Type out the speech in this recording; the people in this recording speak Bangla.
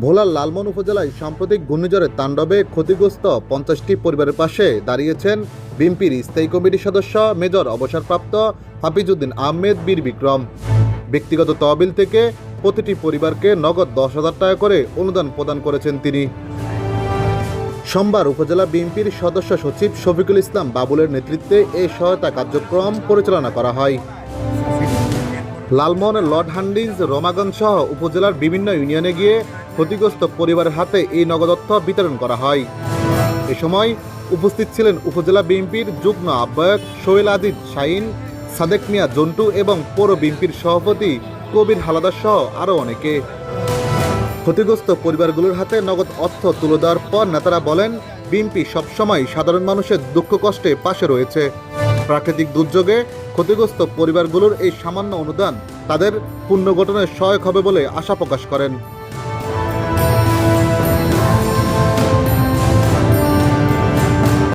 ভোলার লালমন উপজেলায় সাম্প্রতিক ঘূর্ণিঝড়ের তাণ্ডবে ক্ষতিগ্রস্ত পঞ্চাশটি পরিবারের পাশে দাঁড়িয়েছেন বিএনপির স্থায়ী কমিটির সদস্য মেজর অবসরপ্রাপ্ত হাফিজউদ্দিন আহমেদ বীর বিক্রম। ব্যক্তিগত তহবিল থেকে প্রতিটি পরিবারকে নগদ দশ হাজার টাকা করে অনুদান প্রদান করেছেন তিনি। সোমবার উপজেলা বিএনপির সদস্য সচিব শফিকুল ইসলাম বাবুলের নেতৃত্বে এই সহায়তা কার্যক্রম পরিচালনা করা হয়। লালমোহন লর্ড হান্ডিজ রমাগঞ্জ সহ উপজেলার বিভিন্ন ইউনিয়নে গিয়ে ক্ষতিগ্রস্ত পরিবারের হাতে এই নগদ অর্থ বিতরণ করা হয়। এ সময় উপস্থিত ছিলেন উপজেলা বিএনপির যুগ্ম আহ্বায়ক সোহেল আদিদ শাহিন, সাদেক মিয়া জন্টু এবং পৌর বিএনপির সভাপতি কবির হালাদার সহ আরও অনেকে। ক্ষতিগ্রস্ত পরিবারগুলোর হাতে নগদ অর্থ তুলে দেওয়ার পর নেতারা বলেন, বিএনপি সবসময় সাধারণ মানুষের দুঃখ কষ্টে পাশে রয়েছে। প্রাকৃতিক দুর্যোগে ক্ষতিগ্রস্ত পরিবারগুলোর এই সামান্য অনুদান তাদের পুনর্গঠনের সহায়ক হবে বলে আশা প্রকাশ করেন।